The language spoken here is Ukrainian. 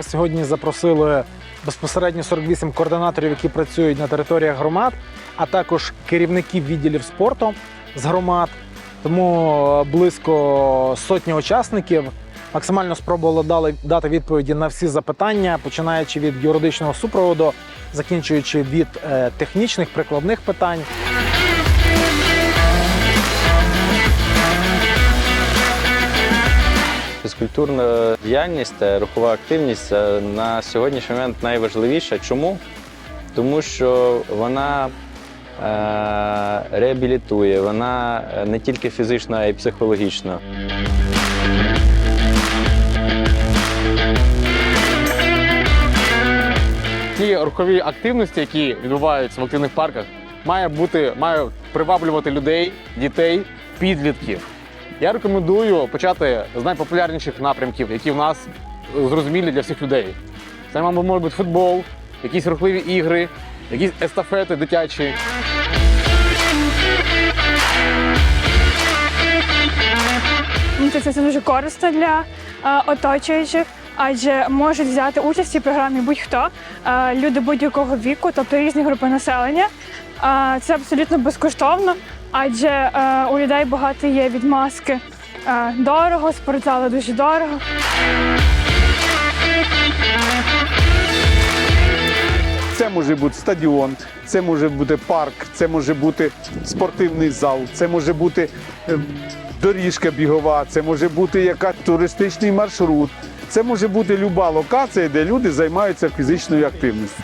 Ми сьогодні запросили безпосередньо 48 координаторів, які працюють на територіях громад, а також керівників відділів спорту з громад. Тому близько сотні учасників максимально спробували дати відповіді на всі запитання, починаючи від юридичного супроводу, закінчуючи від е, технічних прикладних питань. Фізкультурна діяльність та рухова активність е, на сьогоднішній момент найважливіша. Чому? Тому що вона е, реабілітує, вона е, не тільки фізично, а й психологічно. ті рухові активності, які відбуваються в активних парках, має бути, має приваблювати людей, дітей, підлітків. Я рекомендую почати з найпопулярніших напрямків, які в нас зрозумілі для всіх людей. Це, мабуть, може бути футбол, якісь рухливі ігри, якісь естафети дитячі. Тому це дуже корисно для е, оточуючих, адже можуть взяти участь цій програмі будь-хто, е, люди будь-якого віку, тобто різні групи населення. Це абсолютно безкоштовно, адже е, у людей багато є відмазки. Е, дорого, спортзали дуже дорого. Це може бути стадіон, це може бути парк, це може бути спортивний зал, це може бути е, доріжка бігова, це може бути якийсь туристичний маршрут. Це може бути люба локація, де люди займаються фізичною активністю.